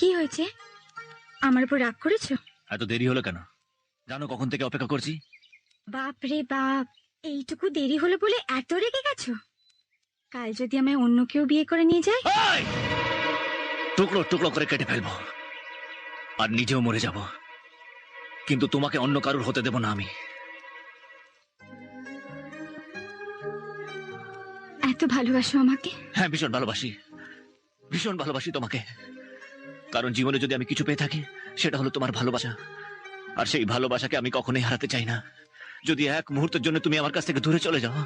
কি হয়েছে? আমার উপর রাগ করেছ? এত দেরি হলো কেন? জানো কখন থেকে অপেক্ষা করছি? বাপ রে বাপ এইটুকু দেরি হলো বলে এত রেগে গেছো? কাল যদি আমায় অন্য কেউ বিয়ে করে নিয়ে যায়? টুকরো টুকরো করে কেটে ফেলব। আর নিজেও মরে যাব। কিন্তু তোমাকে অন্য কারুর হতে দেব না আমি। এত ভালোবাসো আমাকে? হ্যাঁ ভীষণ ভালোবাসি। ভীষণ ভালোবাসি তোমাকে। কারণ জীবনে যদি আমি কিছু পেয়ে থাকি সেটা হলো তোমার ভালোবাসা। আর সেই ভালোবাসাকে আমি কখনোই হারাতে চাই না। যদি এক মুহূর্তের জন্য তুমি আমার কাছ থেকে দূরে চলে যাও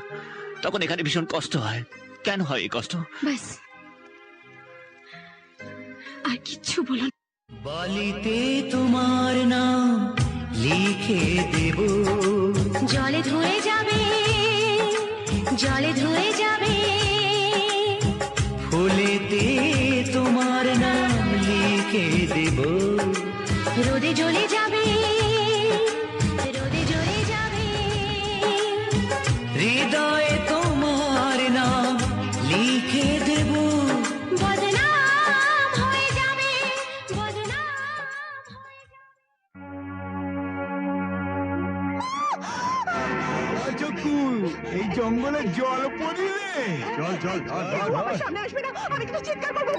তখন এখানে ভীষণ কষ্ট হয়। কেন হয় এই কষ্ট? ব্যাস আর কিচ্ছু বলো না। বলিতে তোমার নাম লিখে দেব। জলে ধুয়ে যাবে জলে ধুয়ে যাবে। রোদে জ্বলে যাবে রোদে জ্বলে যাবে। হৃদয়ে তোমার নাম লিখে দেব। বদনাম হয়ে যাবে বদনাম হয়ে এই জঙ্গলে জল পড়িলে? চল চল ধর ধর সামনে আসবে না আমি কিন্তু চিৎকার করব।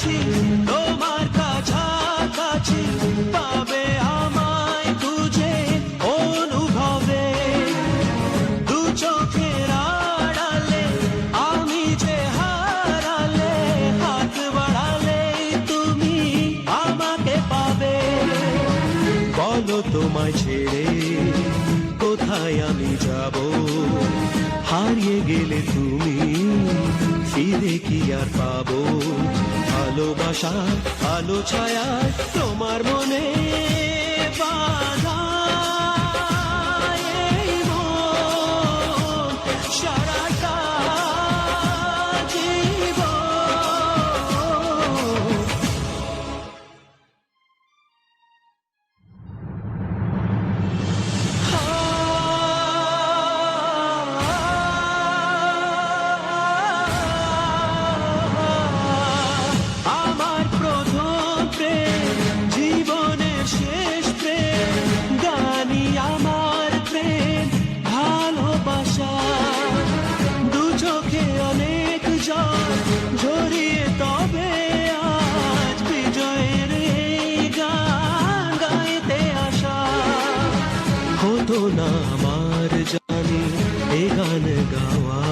আছি, তোমার কাছাকাছি পাবে আমায় খুঁজে অনুভবে। দু চোখের আড়ালে, আমি যে হারালে, হাত বাড়ালে তুমি আমাকে পাবে। বলো তোমায় ছেড়ে কোথায় আমি যাব? হারিয়ে গেলে তুমি ফিরে কি আর পাবো ভালোবাসা আলো ছায়া তোমার মনে। না আমার জানি এ গান গাওয়া।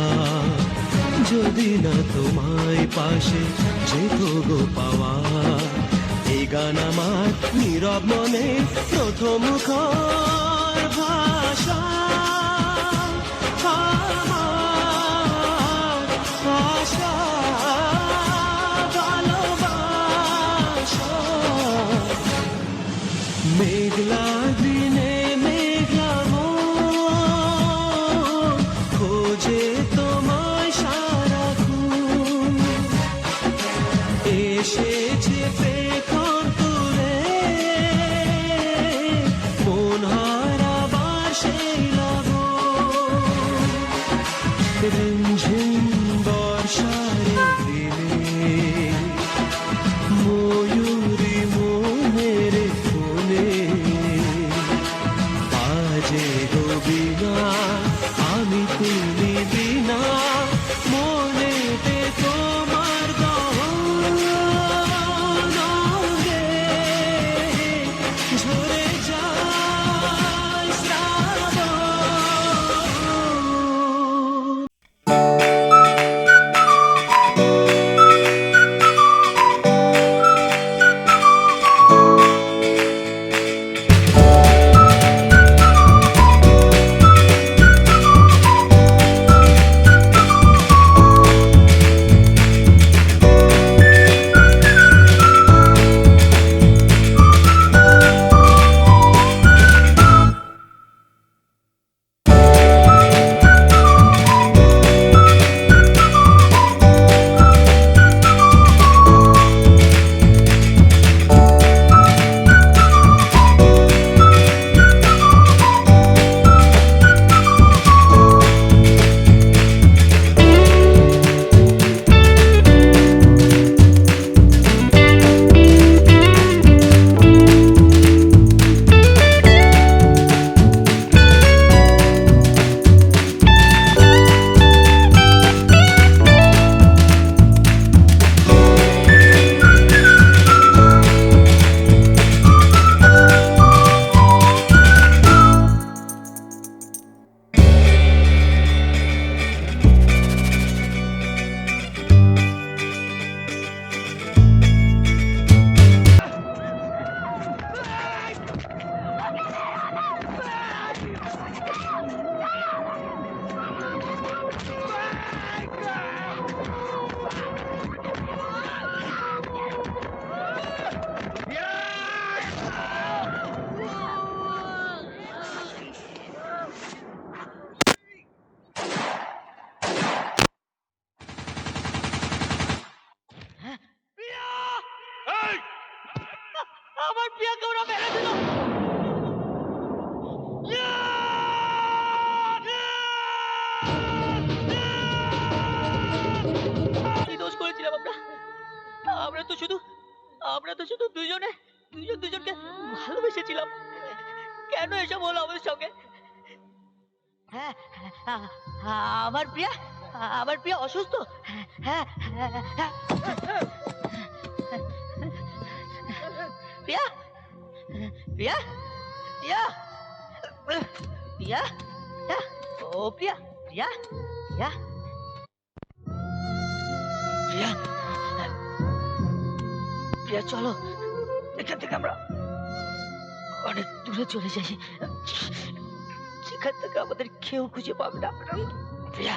যদি না তোমায় পাশে যেত গো পাওয়া। এই গান আমার নীরব মনে প্রথম ভাষা। মেঘলা আমার প্রিয়াকে ওরা মেরে দিল। আমরা। ভালোবেসেছিলাম। কেন এসব হলো আমাদের সঙ্গে? হ্যাঁ আ- আমার প্রিয়া আমার প্রিয়া অসুস্থ। হ্যাঁ হ্যাঁ, হ্যাঁ প্রিয়া প্রিয়া প্রিয়া প্রিয়া প্রিয়া ও প্রিয়া প্রিয়া প্রিয়া প্রিয়া প্রিয়া চলো এখান থেকে আমরা অনেক দূরে চলে যাই সেখান থেকে আমাদের কেউ খুঁজে পাবে না প্রিয়া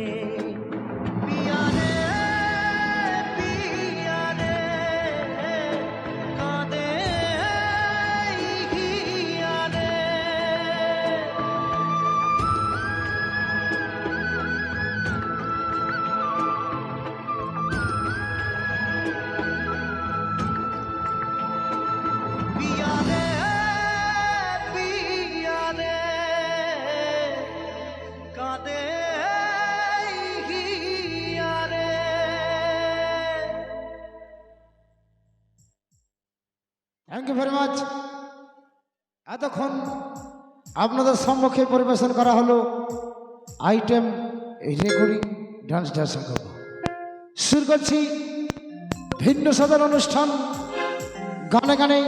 থ্যাংক ইউ ভেরি মাচ এতক্ষণ আপনাদের সম্মুখে পরিবেশন করা হলো আইটেম রেকর্ডিং ডান্স ডান্স করব। শুরু করছি ভিন্ন সাধারণ অনুষ্ঠান। গানে গানে